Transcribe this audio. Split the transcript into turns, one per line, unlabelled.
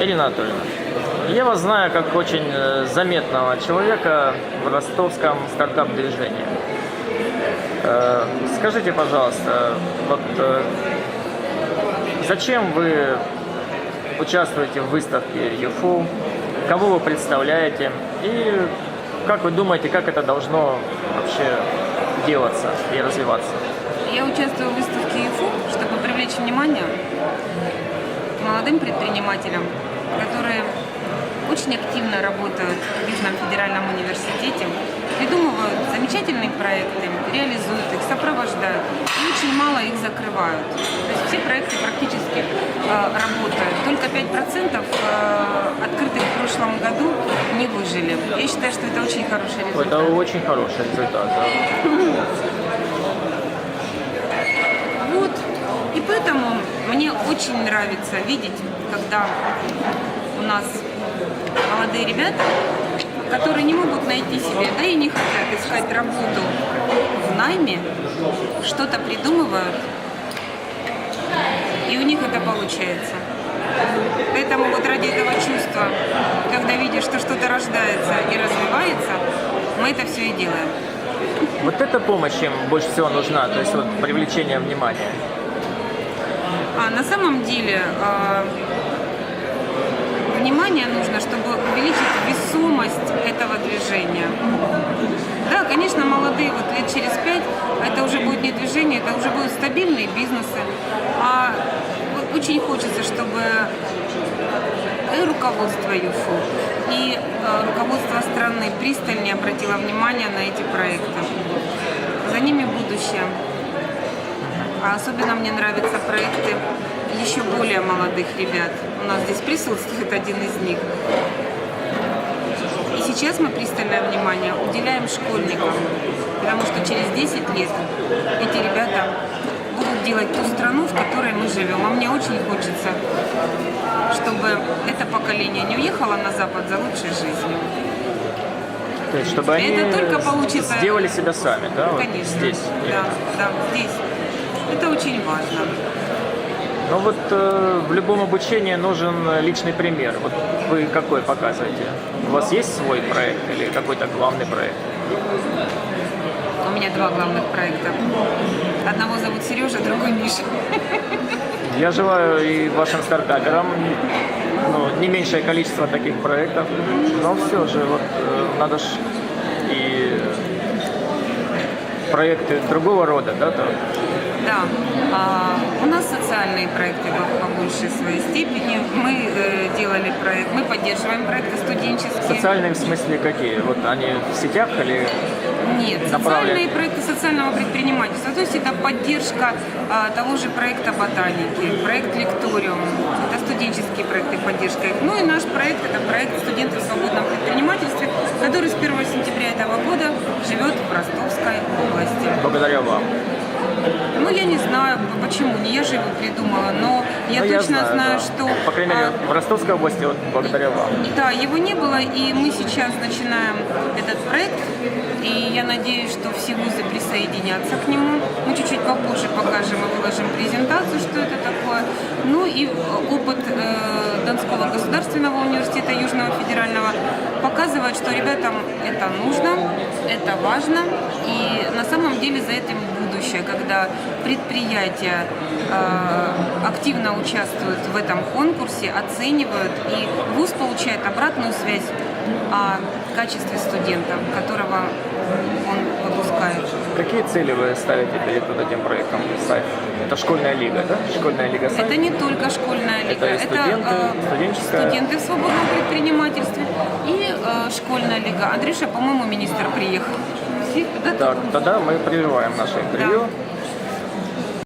Ирина Анатольевна, я вас знаю как очень э, заметного человека в ростовском стартап-движении. Э, Скажите, пожалуйста, вот э, зачем вы участвуете в выставке ЮФУ, кого вы представляете и как вы думаете, как это должно вообще делаться и развиваться?
Я участвую в выставке ИФУ, чтобы привлечь внимание молодым предпринимателям, которые очень активно работают в Южном федеральном университете, придумывают замечательные проекты, реализуют их, сопровождают, и очень мало их закрывают. То есть все проекты практически э, работают. Только 5% э, открытых в прошлом году не выжили. Я считаю, что это очень хороший результат.
Это очень хороший результат. да.
Вот. И поэтому мне очень нравится видеть, когда у нас молодые ребята, которые не могут найти себе, да и не хотят искать работу в найме, что-то придумывают, и у них это получается. Поэтому вот ради этого чувства, когда видишь, что что-то рождается и развивается, мы это все и делаем.
Вот эта помощь им больше всего нужна, то есть вот привлечение внимания.
А на самом деле а, внимание нужно, чтобы увеличить весомость этого движения. Да, конечно, молодые, вот лет через пять, это уже будет не движение, это уже будут стабильные бизнесы. А очень хочется, чтобы и руководство ЮФУ, и э, руководство страны пристальнее обратило внимание на эти проекты. За ними будущее. А особенно мне нравятся проекты еще более молодых ребят. У нас здесь присутствует один из них. И сейчас мы пристальное внимание уделяем школьникам, потому что через 10 лет эти ребята будут делать ту страну, в которой мы живем. А мне очень хочется, чтобы это поколение не уехало на Запад за лучшей жизнью.
То есть, чтобы они
Это только получится-
сделали себя сами, да, вот
Конечно.
здесь.
Да, да, здесь. Это очень важно.
Но вот э, в любом обучении нужен личный пример. Вот вы какой показываете? У вас есть свой проект или какой-то главный проект?
У меня два главных проекта. Одного зовут Сережа, другой Миша.
Я желаю и вашим стартаперам ну, не меньшее количество таких проектов, но все же вот э, надо ж и проекты другого рода, да, там,
Да, а, у нас социальные проекты по, по большей своей степени. Мы э, делали проект, мы поддерживаем проекты студенческие.
социальные в смысле какие? Вот они в сетях или
Нет, социальные проекты социального предпринимательства. То есть это поддержка а, того же проекта ботаники, проект лекториум. Это студенческие проекты, поддержка их. Ну и наш проект это проект студентов в свободном предпринимательстве, который с 1 сентября этого года живет в Ростовской области.
благодаря вам?
Ну, я не знаю, почему, не я же его придумала, но я
Ну,
точно
знаю,
знаю,
да.
что...
По крайней мере,
а,
в Ростовской области вот благодаря вам.
да, его не было, и мы сейчас начинаем этот проект, и я надеюсь, что все вузы присоединятся к нему. Мы чуть-чуть попозже покажем и выложим презентацию, что это такое. Ну и опыт э, государственного университета Южного федерального показывает, что ребятам это нужно, это важно, и на самом деле за этим будущее, когда предприятия э, активно участвуют в этом конкурсе, оценивают, и ВУЗ получает обратную связь о качестве студента, которого он выпускает.
Какие цели вы ставите перед вот этим проектом САЙФ? Это школьная лига, да? Школьная лига САЙФ?
Это не только школьная лига,
Это студенты,
э,
студенческая?
студенты в свободном предпринимательстве и э, школьная лига. Андрюша, по-моему, министр приехал. Да,
Так, тогда мы прерываем наше интервью.
Да.